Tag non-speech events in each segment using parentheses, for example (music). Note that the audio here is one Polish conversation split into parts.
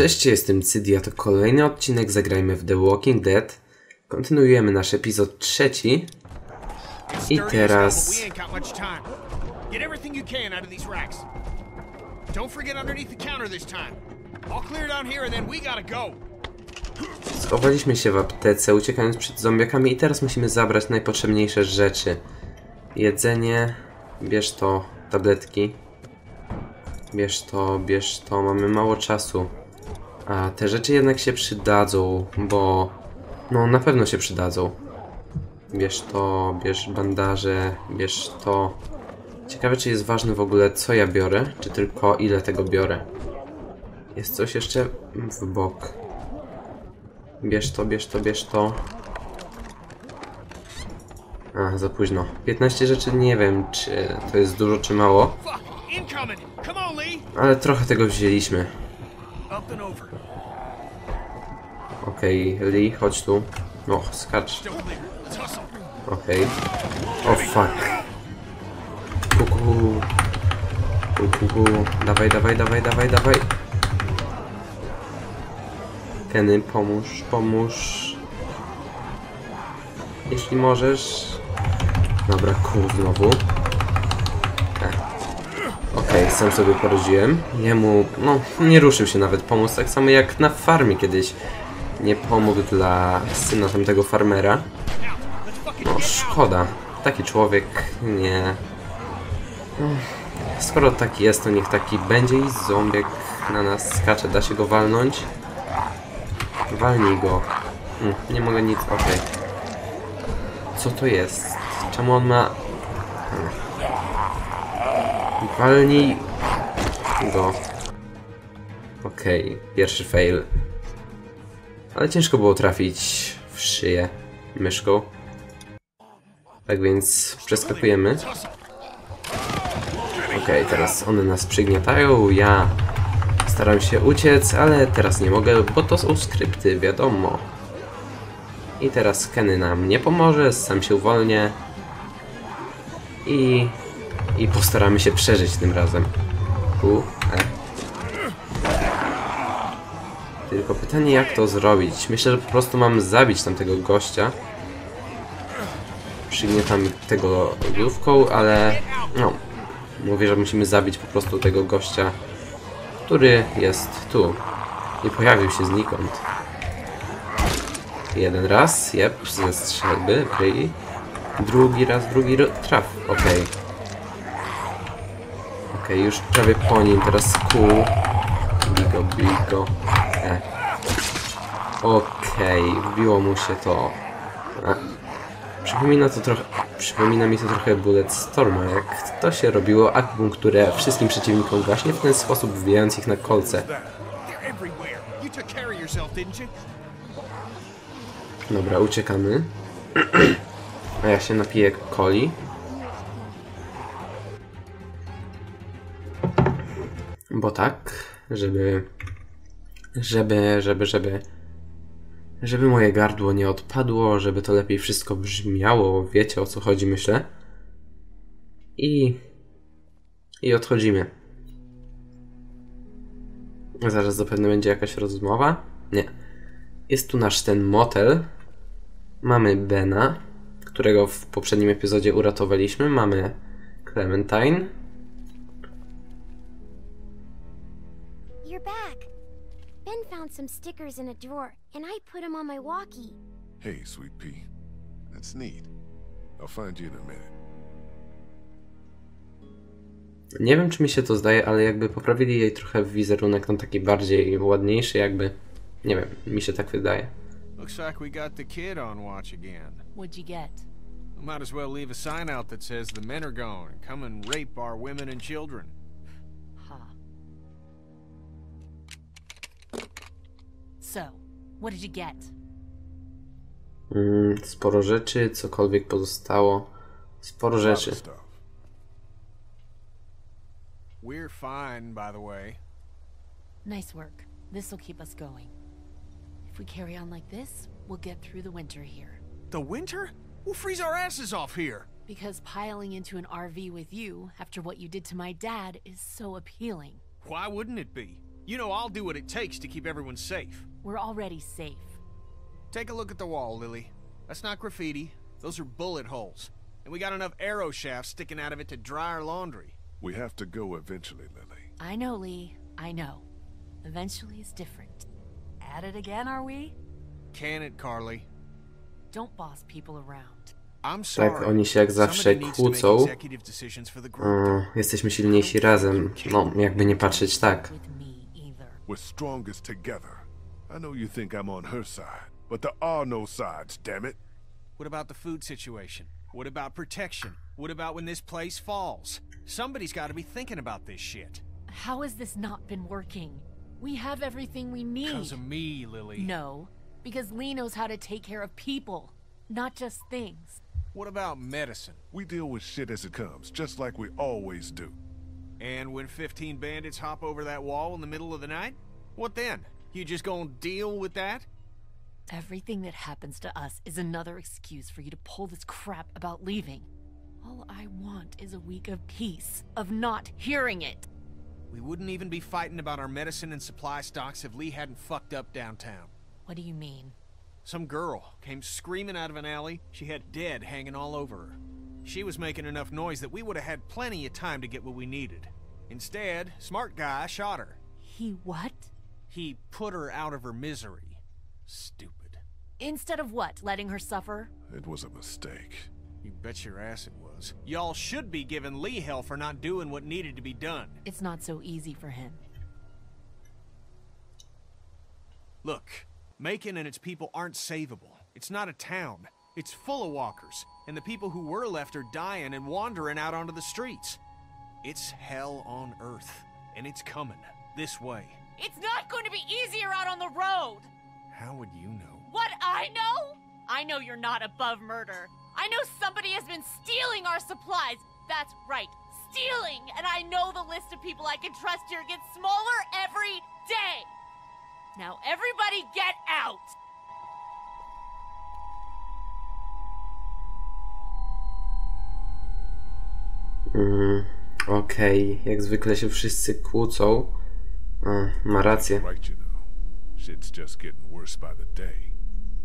Cześć, jestem Cydia, to kolejny odcinek Zagrajmy w The Walking Dead. Kontynuujemy nasz epizod trzeci. I teraz... Schowaliśmy się w aptece, uciekając przed zombiakami i teraz musimy zabrać najpotrzebniejsze rzeczy. Jedzenie, bierz to, tabletki. Bierz to, bierz to, mamy mało czasu. A te rzeczy jednak się przydadzą, bo... No, na pewno się przydadzą. Bierz to, bierz bandaże, bierz to. Ciekawe, czy jest ważne w ogóle, co ja biorę, czy tylko ile tego biorę. Jest coś jeszcze w bok. Bierz to, bierz to, bierz to. A, za późno. 15 rzeczy nie wiem, czy to jest dużo, czy mało, ale trochę tego wzięliśmy. Okej, Lee, chodź tu. No, skacz. Okej. O, fuck. Kuku. Kuku. Dawaj, dawaj, dawaj, dawaj, dawaj. Kenny, pomóż, pomóż. Jeśli możesz. Dobra, kół znowu. Sam sobie poradziłem. Jemu, no, nie ruszył się nawet pomóc, tak samo jak na farmie kiedyś. Nie pomógł dla syna tamtego farmera. No szkoda. Taki człowiek nie. Skoro taki jest, to niech taki będzie i zombiek na nas skacze. Da się go walnąć? Walnij go. Mm, nie mogę nic. Okej. Co to jest? Czemu on ma. Walnij go. Okej, pierwszy fail. Ale ciężko było trafić w szyję myszką. Tak więc przeskakujemy. Okej, teraz one nas przygniatają, ja staram się uciec, ale teraz nie mogę, bo to są skrypty, wiadomo. I teraz Kenny nam nie pomoże, sam się uwolnię. I... I postaramy się przeżyć tym razem. U, e. Tylko pytanie jak to zrobić. Myślę, że po prostu mam zabić tamtego gościa przygniatamy tego główką, ale no, mówię, że musimy zabić po prostu tego gościa, który jest tu i pojawił się znikąd. Jeden raz, jep, ze strzelby, okej. Drugi raz, drugi traf, okej. Okej, już prawie po nim, teraz kół. Bigo, bigo. E. Okej, wbiło mu się to. A. Przypomina to trochę. Przypomina mi to trochę Bullet Storma, jak to się robiło akupunkturę wszystkim przeciwnikom właśnie w ten sposób wbijając ich na kolce. Dobra, uciekamy. (clears throat) A ja się napiję coli. Bo tak, żeby. Żeby, żeby, żeby. Żeby moje gardło nie odpadło, żeby to lepiej wszystko brzmiało, wiecie o co chodzi, myślę. I. I odchodzimy. Zaraz zapewne będzie jakaś rozmowa. Nie. Jest tu nasz ten motel. Mamy Bena, którego w poprzednim epizodzie uratowaliśmy. Mamy Clementine. You're back. Ben found some stickers in a drawer, and I put them on my walkie. Hey, Sweet Pea. That's neat. I'll find you in a minute. Nie wiem, czy mi się to zdaje, ale jakby poprawili jej trochę wizerunek, on taki bardziej ładniejszy, jakby. Nie wiem, mi się tak wydaje. Looks like we got the kid on watch again. What'd you get? We might as well leave a sign out that says the men are gone come and rape our women and children. So, what did you get? Mm, sporo rzeczy, cokolwiek pozostało. Sporo A lot of rzeczy. We're fine, by the way. Nice work. This'll keep us going. If we carry on like this, we'll get through the winter here. The winter? We'll freeze our asses off here. Because piling into an RV with you after what you did to my dad is so appealing. Why wouldn't it be? You know I'll do what it takes to keep everyone safe. We're already safe. Take a look at the wall, Lily. That's not graffiti. Those are bullet holes. And we got enough arrow shafts sticking out of it to dry our laundry. We have to go eventually, Lily. I know, Lee. I know. Eventually is different. At it again, are we? Can it, Carly? Don't boss people around. I'm sorry. Tak, oni się jak zawsze Somebody needs to make kłócą. executive decisions for the group. E, jesteśmy silniejsi razem. No, jakby nie patrzeć tak. With me either. We're strongest together. I know you think I'm on her side, but there are no sides, damn it. What about the food situation? What about protection? What about when this place falls? Somebody's got to be thinking about this shit. How has this not been working? We have everything we need. Because of me, Lily. No, because Lee knows how to take care of people, not just things. What about medicine? We deal with shit as it comes, just like we always do. And when 15 bandits hop over that wall in the middle of the night? What then? You just gonna deal with that? Everything that happens to us is another excuse for you to pull this crap about leaving. All I want is a week of peace, of not hearing it. We wouldn't even be fighting about our medicine and supply stocks if Lee hadn't fucked up downtown. What do you mean? Some girl came screaming out of an alley. She had dead hanging all over her. She was making enough noise that we would have had plenty of time to get what we needed. Instead, smart guy shot her. He what? He put her out of her misery. Stupid. Instead of what? Letting her suffer? It was a mistake. You bet your ass it was. Y'all should be giving Lee hell for not doing what needed to be done. It's not so easy for him. Look, Macon and its people aren't savable. It's not a town. It's full of walkers, and the people who were left are dying and wandering out onto the streets. It's hell on earth, and it's coming this way. It's not going to be easier out on the road! How would you know? What I know? I know you're not above murder. I know somebody has been stealing our supplies. That's right, stealing! And I know the list of people I can trust here gets smaller every day! Now, everybody get out! Mm, Okej, jak zwykle się wszyscy kłócą. E, ma rację. Right, you know. Shit's just getting worse by the day.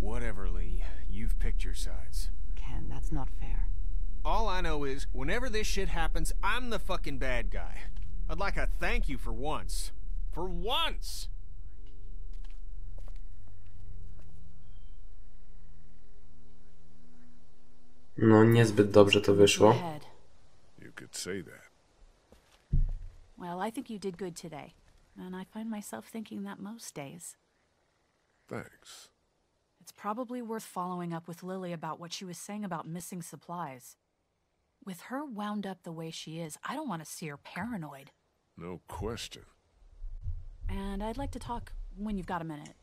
Whatever, Lee. You've picked your sides. Ken, that's not fair. All I know is, whenever this shit happens, I'm the fucking bad guy. I'd like a thank you for once. For once! No, niezbyt dobrze to wyszło. Ahead. You could say that. Well, I think you did good today. And I find myself thinking that most days. Thanks. It's probably worth following up with Lily about what she was saying about missing supplies. With her wound up the way she is, I don't want to see her paranoid. No question. And I'd like to talk when you've got a minute.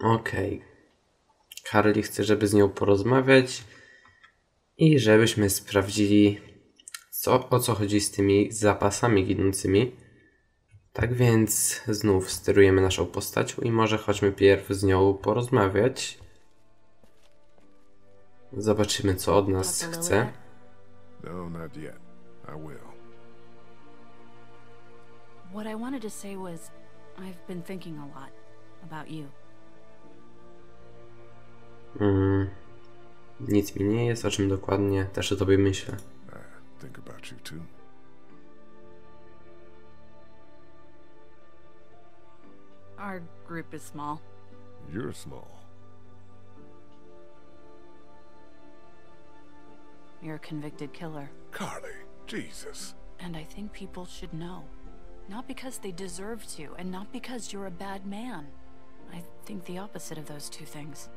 Okej. Carly chce, żeby z nią porozmawiać i żebyśmy sprawdzili, co, o co chodzi z tymi zapasami ginącymi. Tak więc znów sterujemy naszą postacią i może chodźmy pierw z nią porozmawiać. Zobaczymy, co od nas chce. No, not yet. I will. What I wanted to say was I've been thinking a lot about you. Mm, nic mi nie jest, o czym dokładnie też o tobie myślę. I think about you too. Our group is small. You're small. You're a convicted killer. Carly, Jesus. And I think people should know. Not because they deserve to, and not because you're a bad man. I think the opposite of those two things.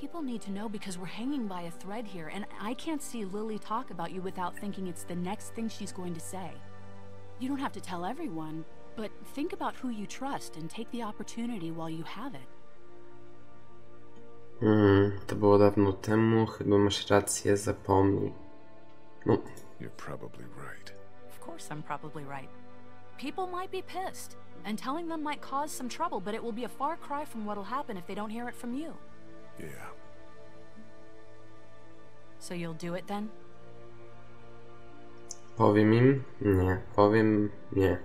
People need to know because we're hanging by a thread here, and I can't see Lily talk about you without thinking it's the next thing she's going to say. You don't have to tell everyone, but think about who you trust and take the opportunity while you have it. Mm, to było dawno temu, chyba masz rację, zapomnij. No, You're probably right. Of course, I'm probably right. People might be pissed, and telling them might cause some trouble, but it will be a far cry from what'll happen if they don't hear it from you. Yeah. So you'll do it then? Powiem im? Nie. Powiem nie.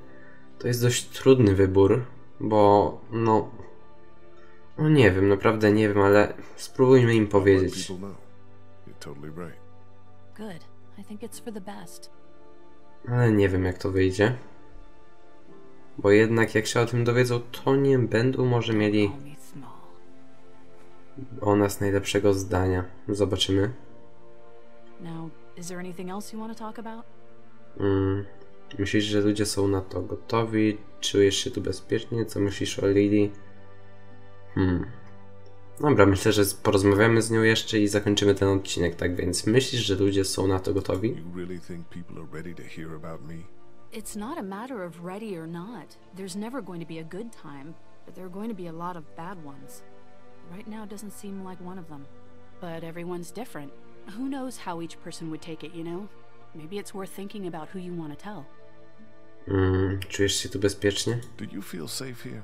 To jest dość trudny wybór, bo no. No nie wiem, naprawdę nie wiem, ale spróbujmy im powiedzieć. people know. You're totally right. Good. I think it's for the best. Ale nie wiem jak to wyjdzie. Bo jednak jak się o tym dowiedzą, to nie będą może mieli. O nas najlepszego zdania. Zobaczymy. Now, is there anything else you want to talk about? Mm, myślisz, że ludzie są na to gotowi? Czujesz się tu bezpiecznie? Co myślisz o Lily? Hmm. Dobra, myślę, że porozmawiamy z nią jeszcze i zakończymy ten odcinek, tak więc myślisz, że ludzie są na to gotowi? You really think people are ready to hear about me? It's not a matter of ready or not. There's never going to be a good time, but there are going to be a lot of bad ones. Right now doesn't seem like one of them. But everyone's different. Who knows how each person would take it, you know? Maybe it's worth thinking about who you want to tell. Mm, czujesz się tu bezpiecznie? Do you feel safe here?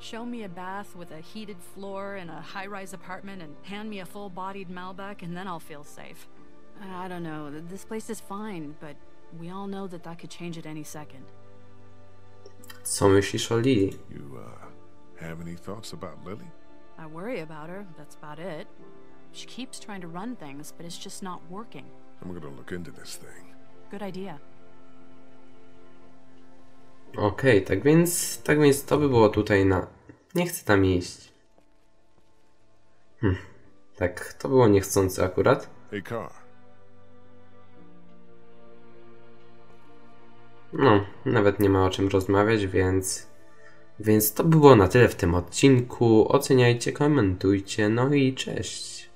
Show me a bath with a heated floor in a high rise apartment and hand me a full bodied Malbec, and then I'll feel safe. I don't know. This place is fine, but we all know that that could change at any second. Co myślisz o Lily? You, uh, have any thoughts about Lily? I worry about her, that's about it. She keeps trying to run things, but it's just not working. I'm gonna look into this thing. Good idea. Okej, tak więc, tak więc to by było tutaj na... Nie chcę tam iść. Hm, tak, to było niechcące akurat. Hey, Car. No, nawet nie ma o czym rozmawiać, więc... Więc to by było na tyle w tym odcinku. Oceniajcie, komentujcie, no i cześć.